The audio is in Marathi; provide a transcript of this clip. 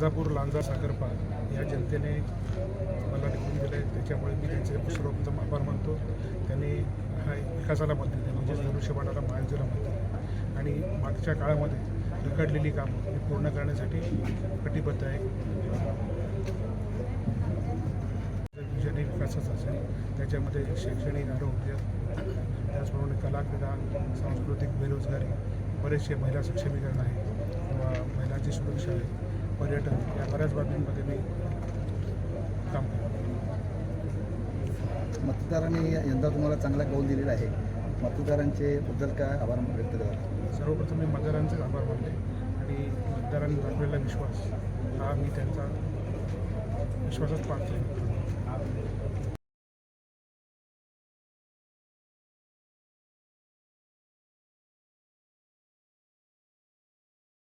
राजापूर लांजा सागरपा या जनतेने मला निवडून दिलं आहे त्याच्यामुळे मी त्यांचे सर्वप्रथम आभार मानतो. त्यांनी हा विकासाला मत दिली म्हणजे धनुष्यबाणाला महायुतीला मत दिली. आणि मागच्या काळामध्ये रखडलेली कामं ही पूर्ण करण्यासाठी कटिबद्ध आहे. विजनी विकासाचा असेल त्याच्यामध्ये शैक्षणिक आरोग्य त्याचप्रमाणे कलाक्रीडा सांस्कृतिक बेरोजगारी बरेचसे महिला सक्षमीकरण आहे. किंवा महिलांची सुरक्षा आहे. पर्यटन या बऱ्याच बाबींमध्ये मी काम करतो. मतदारांनी यंदा तुम्हाला चांगला कौल दिलेला आहे. मतदारांचे बद्दल काय आभार व्यक्त करा सर्वप्रथम मी मतदारांचेच आभार मानले आणि मतदारांनी दाखवलेला विश्वास हा मी त्यांचा विश्वासच पाहतो.